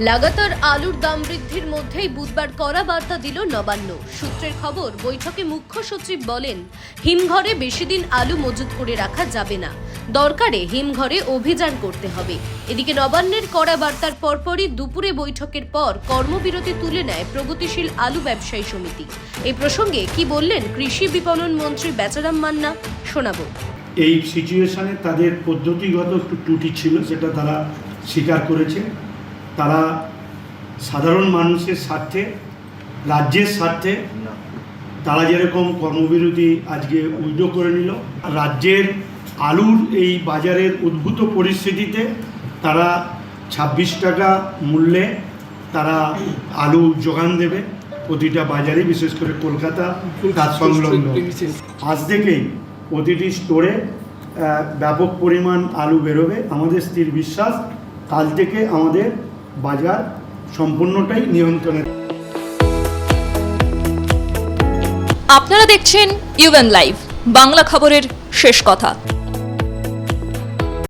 লাগাতার আলুর দাম বৃদ্ধির মধ্যেই বুধবার কড়া বার্তা দিল নবান্ন। সূত্রের খবর, বৈঠকে মুখ্য সচিব বলেন, হিমঘরে বেশি দিন আলু মজুত করে রাখা যাবে না। দরকারে হিমঘরে অভিযান করতে হবে। এদিকে নবান্নের কড়া বার্তার পরপরই দুপুরে বৈঠকের পর কর্মবিরতি তুলে নেয় প্রগতিশীল আলু ব্যবসায়ী সমিতি। এই প্রসঙ্গে কি বললেন কৃষি বিপণন মন্ত্রী বেচারাম মান্না, শোনাবো। এই সিচুয়েশনে তাদের পদ্ধতিগত একটু ত্রুটি ছিল, সেটা তারা স্বীকার করেছে। তারা সাধারণ মানুষের স্বার্থে রাজ্যের স্বার্থে তারা যেরকম কর্মবিরতি আজকে উইড্রো করে নিল রাজ্যের আলুর এই বাজারের উদ্ভূত পরিস্থিতিতে তারা ছাব্বিশ টাকা মূল্যে তারা আলু যোগান দেবে প্রতিটা বাজারে বিশেষ করে কলকাতা তার সংলগ্ন। আজ থেকেই প্রতিটি স্টোরে ব্যাপক পরিমাণ আলু বেরোবে। আমাদের স্থির বিশ্বাস কাল থেকে আমাদের বাজার সম্পূর্ণটাই নিয়ন্ত্রণে। আপনারা দেখছেন ইউএন লাইভ বাংলা খবরের শেষ কথা।